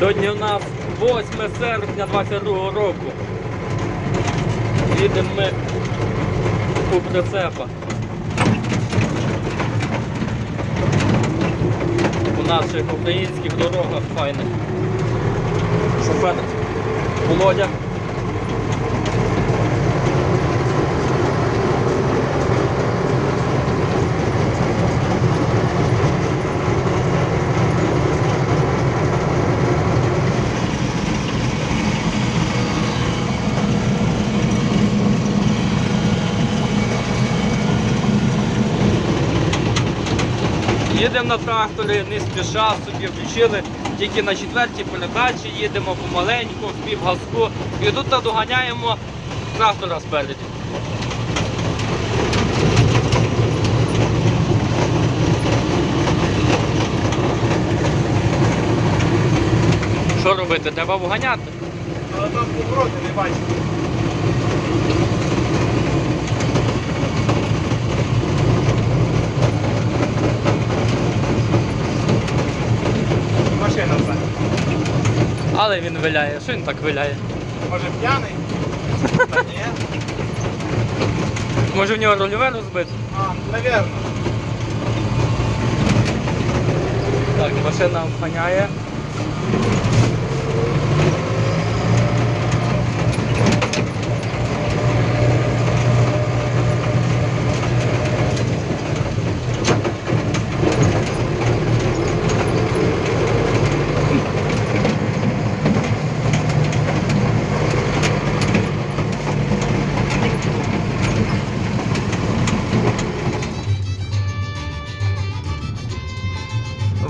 Сьогодні у нас 8 серпня 22 року. Їдемо ми у прицепа. У наших українських дорогах файних. Шофер Володя. Їдемо на тракторі, не спіша собі включили, тільки на четвертій передачі їдемо помаленьку, в півгазку. І тут надоганяємо трактора спереді. Що робити? Треба вганяти. Але там повороти не бачиш. Але він виляє. Що він так виляє? Може п'яний? Та ні. Може в нього рольове розбито? А, навірно. Так, машина обганяє.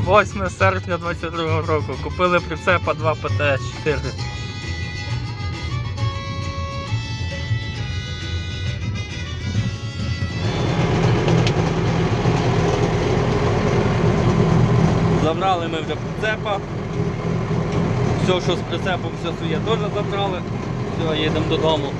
8 серпня 22 року купили прицепа 2 ПТ-4. Забрали ми вже прицепа. Все, що з прицепом, все своє теж забрали. Все, їдемо додому.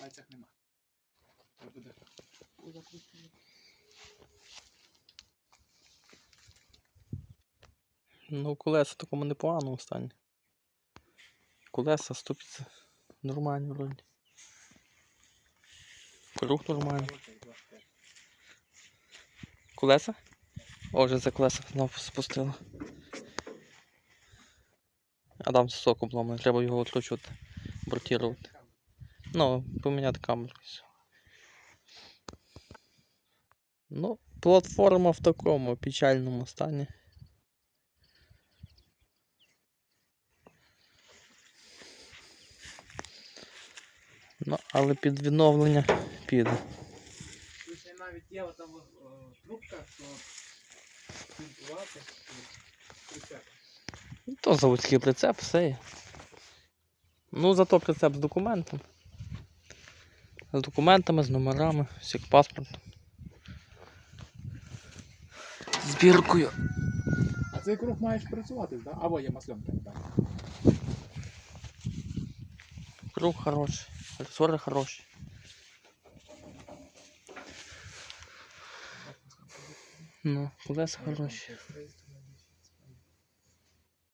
Пальцях нема. Буде. Ну, колеса такому непоганому стані. Колеса ступиться нормально вроді. Круг нормальний. Колеса? О, вже за колеса знову спустило. А там сок обломаний, треба його відкручувати, бортувати. Ну, поміняти камеру. Ну, платформа в такому печальному стані. Ну, але під відновлення піде. Тут навіть є там трубка, що. Прицеп. Ну, То заводський прицеп, все є. Ну, зато прицеп з документом. З документами, з номерами, всіх паспортом. Збіркою. А цей круг маєш працювати, так? Або є масленка, так. Круг хороший, ресори хороші. Ну, колеса хороші.